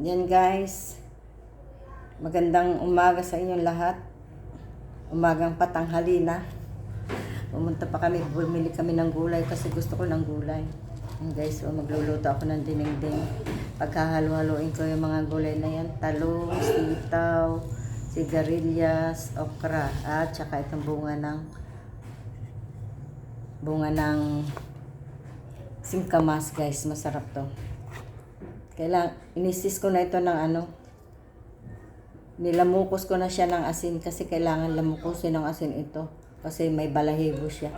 Yan guys. Magandang umaga sa inyong lahat. Umagang patanghali na. Pumunta pa kami, bumili kami ng gulay kasi gusto ko ng gulay. Yan guys, so magluluto ako ng dinengdeng. Pagkahalo-haloin ko yung mga gulay na yan. Talong, sitaw, sigarilyas, okra, at saka itong bunga ng bunga ng singkamas guys. Masarap to. Kailang, inisis ko na ito ng ano, nilamukos ko na siya ng asin kasi kailangan lamukusin ng asin ito kasi may balahibo siya.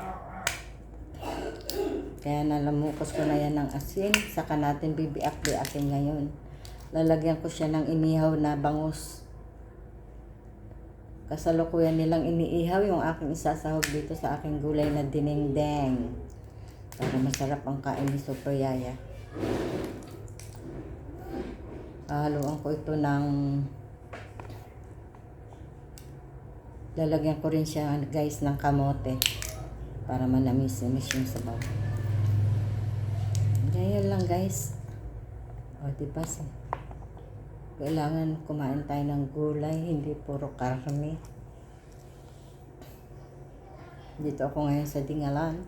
Kaya nalamukos ko na yan ng asin, saka natin bibiak-biakin ngayon. Lalagyan ko siya ng inihaw na bangus. Kasalukuyan nilang iniihaw yung aking isasahog dito sa aking gulay na dinengdeng. Para masarap ang kain ni Super Yaya. Haluan ko ito ng lalagyan ko rin siya guys ng kamote para manamis-namis yung sabaw. Ganyan lang guys. O diba sa kailangan kumain tayo ng gulay, hindi puro karne. Dito ako ngayon sa Dingalan,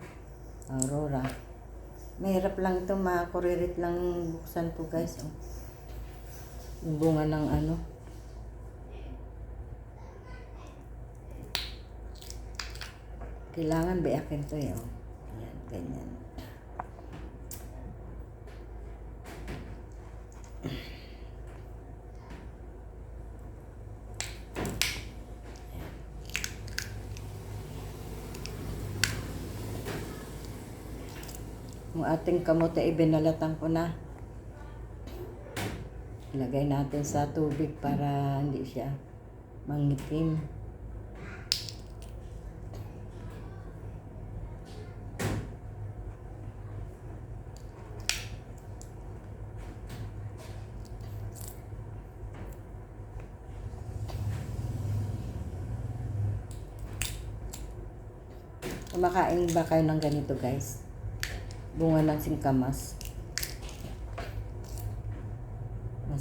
Aurora. Mahirap lang ito, makakuririt lang buksan to guys. Oh. Bunga ng ano. Kailangan beakin to eh. Oh. Yan, ganyan. Yung ating kamote ay binalatan ko na. Ilagay natin sa tubig para hindi siya mangitim. Kumakain ba kayo ng ganito guys? Bunga ng singkamas.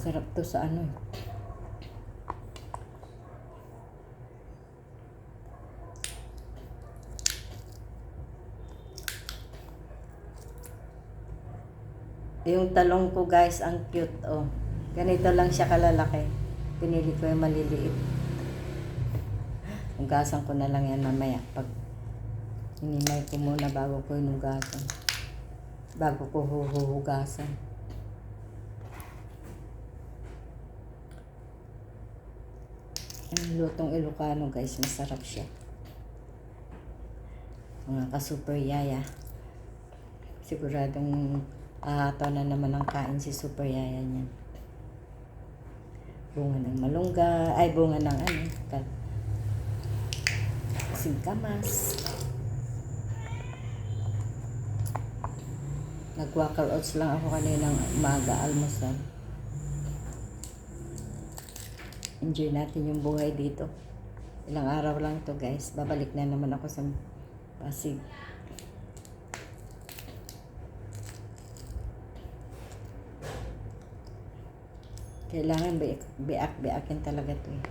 Masarap to sa ano eh. Yung talong ko guys, ang cute oh. Ganito lang siya kalalaki. Pinili ko yung maliliit. Hugasan ko na lang yan mamaya. Pag hinimay ko muna bago ko hinugasan. Bago ko huhugasan. Ang lutong Ilocano guys, masarap siya. Mga ka-super yaya. Siguradong ahataw na naman ang kain si super yaya niyan. Bunga ng malungga, ay bunga ng ano, kal- singkamas. Nag-wacker oats lang ako kaninang umaga, almusal. Enjoy natin yung buhay dito. Ilang araw lang to guys. Babalik na naman ako sa Pasig. Kailangan biak-biakin talaga to eh.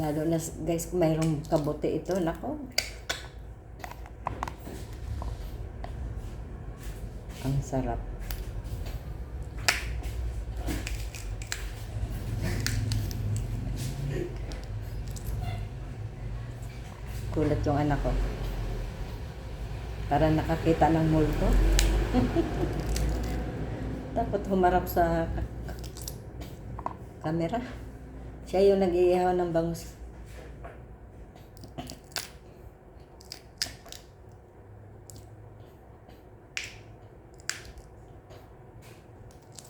Lalo na guys kung mayroong kabote ito, nako. Ang sarap. Kulat yung anak ko. Para nakakita ng multo. Dapat humarap sa camera. Siya yung nag-iihaw ng bangus.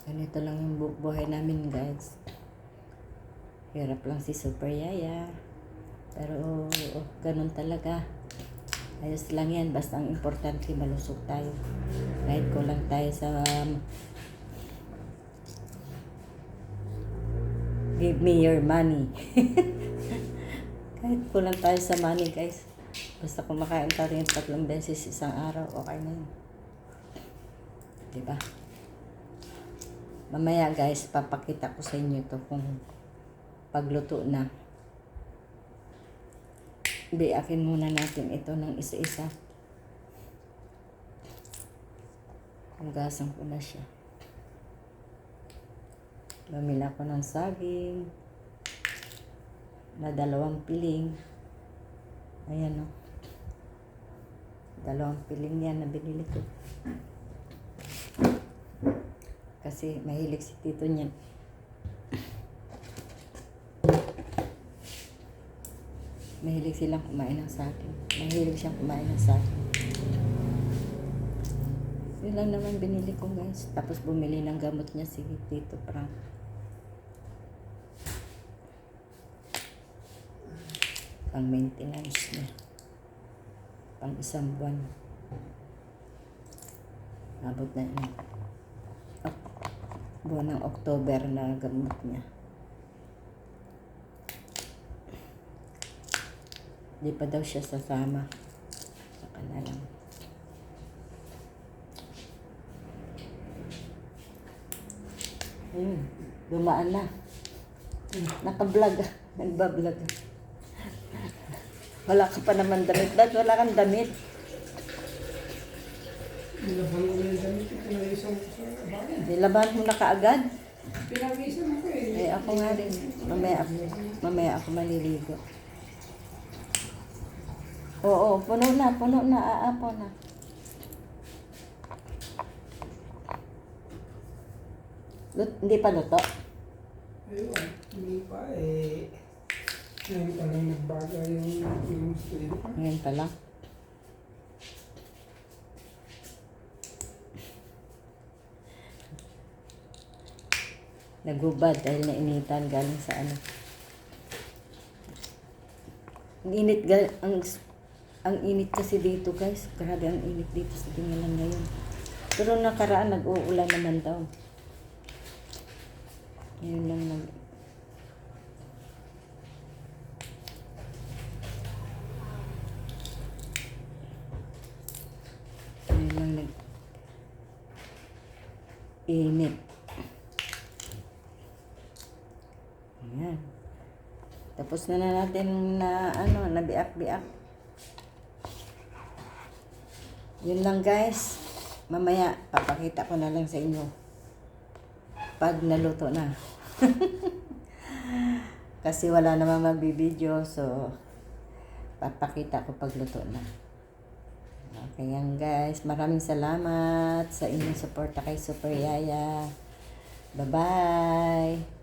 Ganito lang yung bu- buhay namin guys. Hirap lang si Super Yaya. Pero oh, ganun talaga. Ayos lang yan. Basta ang importante malusog tayo. Kahit kulang tayo sa um, Give me your money. Kahit kulang tayo sa money, guys. Basta kumakain tayo yung tatlong beses isang araw, okay na yun. Diba? Mamaya guys, papakita ko sa inyo to kung pagluto na. Biakin muna natin ito ng isa-isa. Hugasan ko na siya. Bumili ako ng saging na dalawang piling. Ayan o. Dalawang piling yan na binili ko. Kasi mahilig si tito niyan. Mahilig silang kumain ng saging. Mahilig siyang kumain ng saging. Yun lang naman binili ko guys. Tapos bumili ng gamot niya si Tito Frank. Pang maintenance niya. Pang isang buwan. Abot na yun. Buwan ng October na gamot niya. Di pa daw siya sasama. Saka na lang. Ayun, dumaan na. Naka-vlog. Nagbablog. Wala ka pa naman damit. Ba't wala kang damit? Nilaban ko na yung damit ko, pinalisan ko sa bayan. Nilaban mo na kaagad? Pinalisan ko eh. Eh, ako nga rin. Mamaya ako, mamaya ako maliligo. Oo, puno na, puno na, aapo na. Lut, hindi pa luto. Ayun, hindi pa eh. Ngayon pa lang nagbaga yung yung pa. Ngayon pa lang. Nagubad dahil nainitan galing sa ano. Ang init, ang, ang init kasi dito guys. Grabe ang init dito sa Bingalan ngayon. Pero nakaraan nag-uulan naman daw. Ngayon lang nag... Init. Ayan. Tapos na na natin na ano, na biak-biak. Yun lang guys. Mamaya, papakita ko na lang sa inyo. Pag naluto na. Kasi wala naman magbibideo, so papakita ko pag luto na. Okay yan guys. Maraming salamat sa inyong suporta kay Super Yaya. Bye-bye!